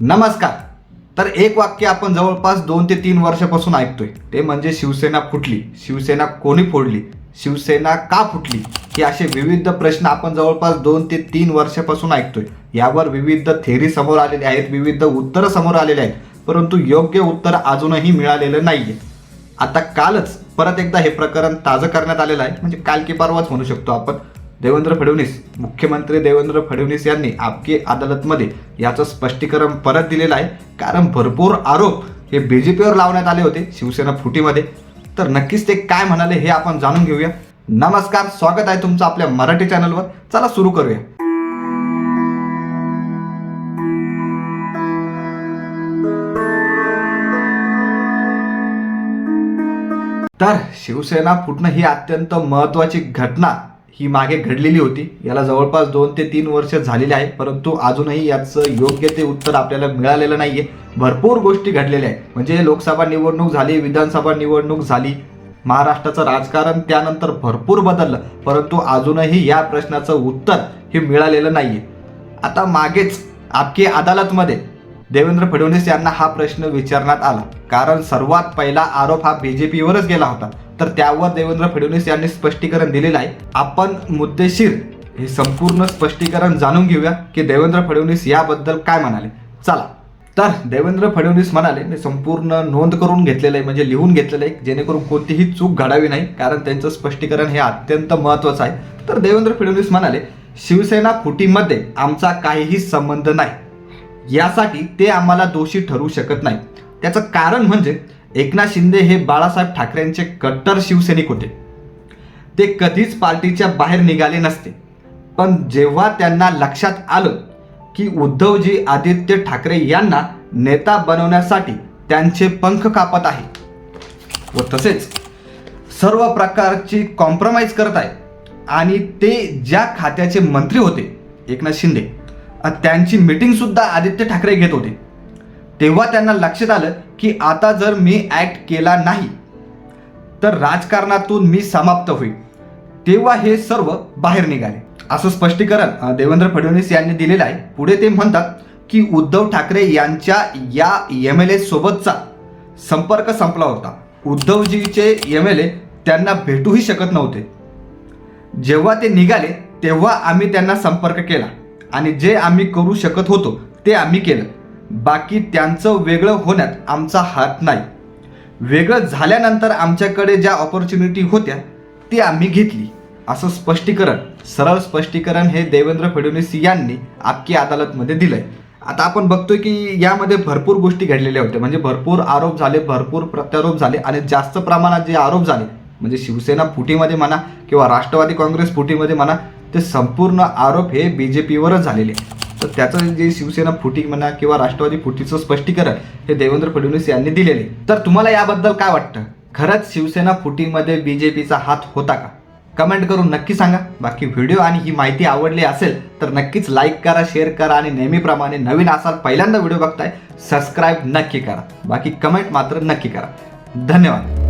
नमस्कार. तर एक वाक्य आपण जवळपास दोन ते तीन वर्षापासून ऐकतोय. ते म्हणजे शिवसेना फुटली. शिवसेना कोणी फोडली? शिवसेना का फुटली? हे असे विविध प्रश्न आपण जवळपास दोन ते तीन वर्षापासून ऐकतोय. यावर विविध थेरी समोर आलेले आहेत विविध उत्तरं समोर आलेले आहेत परंतु योग्य उत्तर अजूनही मिळालेलं नाहीये. आता कालच परत एकदा हे प्रकरण ताजं करण्यात आलेलं आहे. म्हणजे काल की परवाच म्हणू शकतो आपण. देवेंद्र फडणवीस मुख्यमंत्री देवेंद्र फडणवीस यांनी आपकी अदालतमध्ये याचं स्पष्टीकरण परत दिलेलं आहे. कारण भरपूर आरोप हे बीजेपीवर लावण्यात आले होते शिवसेना फुटीमध्ये. तर नक्कीच ते काय म्हणाले हे आपण जाणून घेऊया. नमस्कार स्वागत आहे तुमचं आपल्या मराठी चॅनलवर. चला सुरू करूया. तर शिवसेना फुटणं ही अत्यंत महत्वाची घटना ही मागे घडलेली होती. याला जवळपास दोन ते तीन वर्ष झालेली आहे परंतु अजूनही याचं योग्य ते उत्तर आपल्याला मिळालेलं नाही आहे भरपूर गोष्टी घडलेल्या आहेत. म्हणजे लोकसभा निवडणूक झाली विधानसभा निवडणूक झाली महाराष्ट्राचं राजकारण त्यानंतर भरपूर बदललं परंतु अजूनही या प्रश्नाचं उत्तर हे मिळालेलं नाही आहे आता मागेच आपकी अदालतमध्ये देवेंद्र फडणवीस यांना हा प्रश्न विचारण्यात आला. कारण सर्वात पहिला आरोप हा बीजेपीवरच गेला होता. तर त्यावर देवेंद्र फडणवीस यांनी स्पष्टीकरण दिलेलं आहे. आपण मुद्देशीर हे संपूर्ण स्पष्टीकरण जाणून घेऊया की देवेंद्र फडणवीस याबद्दल काय म्हणाले. चला. तर देवेंद्र फडणवीस म्हणाले मी संपूर्ण नोंद करून घेतलेलं आहे म्हणजे लिहून घेतलेलं आहे जेणेकरून कोणतीही चूक घडावी नाही कारण त्यांचं स्पष्टीकरण हे अत्यंत महत्त्वाचं आहे. तर देवेंद्र फडणवीस म्हणाले शिवसेना फुटीमध्ये आमचा काहीही संबंध नाही. यासाठी ते आम्हाला दोषी ठरू शकत नाही. त्याचं कारण म्हणजे एकनाथ शिंदे हे बाळासाहेब ठाकरेंचे कट्टर शिवसैनिक होते. ते कधीच पार्टीच्या बाहेर निघाले नसते. पण जेव्हा त्यांना लक्षात आलं की उद्धवजी आदित्य ठाकरे यांना नेता बनवण्यासाठी त्यांचे पंख कापत आहे. व तसेच सर्व प्रकारची कॉम्प्रोमाइज करत आहे. आणि ते ज्या खात्याचे मंत्री होते एकनाथ शिंदे त्यांची मिटिंगसुद्धा आदित्य ठाकरे घेत होते. तेव्हा त्यांना लक्षात आलं की आता जर मी ॲक्ट केला नाही तर राजकारणातून मी समाप्त होईल. तेव्हा हे सर्व बाहेर निघाले. असं स्पष्टीकरण देवेंद्र फडणवीस यांनी दिलेलं आहे. पुढे ते म्हणतात की उद्धव ठाकरे यांच्या या एम एल ए सोबतचा संपर्क संपला होता. उद्धवजीचे एम एल ए त्यांना भेटूही शकत नव्हते. जेव्हा ते निघाले तेव्हा आम्ही त्यांना संपर्क केला. आणि जे आम्ही करू शकत होतो ते आम्ही केलं. बाकी त्यांचं वेगळं होण्यात आमचा हात नाही. वेगळं झाल्यानंतर आमच्याकडे ज्या ऑपॉर्च्युनिटी होत्या ती आम्ही घेतली. असं स्पष्टीकरण सरळ स्पष्टीकरण हे देवेंद्र फडणवीस यांनी आपकी अदालतमध्ये दिलंय. आता आपण बघतोय की यामध्ये भरपूर गोष्टी घडलेल्या होत्या. म्हणजे भरपूर आरोप झाले भरपूर प्रत्यारोप झाले आणि जास्त प्रमाणात जे आरोप झाले म्हणजे शिवसेना फुटीमध्ये म्हणा किंवा राष्ट्रवादी काँग्रेस फुटीमध्ये म्हणा ते संपूर्ण आरोप हे बी जे पीवरच झालेले. तर त्याचं जे शिवसेना फुटी म्हणा किंवा राष्ट्रवादी फुटीचं स्पष्टीकरण हे देवेंद्र फडणवीस यांनी दिलेले. तर तुम्हाला याबद्दल काय वाटतं? खरंच शिवसेना फुटीमध्ये बी जे पीचा हात होता का? कमेंट करून नक्की सांगा. बाकी व्हिडिओ आणि ही माहिती आवडली असेल तर नक्कीच लाईक करा शेअर करा आणि नेहमीप्रमाणे नवीन असाल पहिल्यांदा व्हिडिओ बघताय सबस्क्राईब नक्की करा. बाकी कमेंट मात्र नक्की करा. धन्यवाद.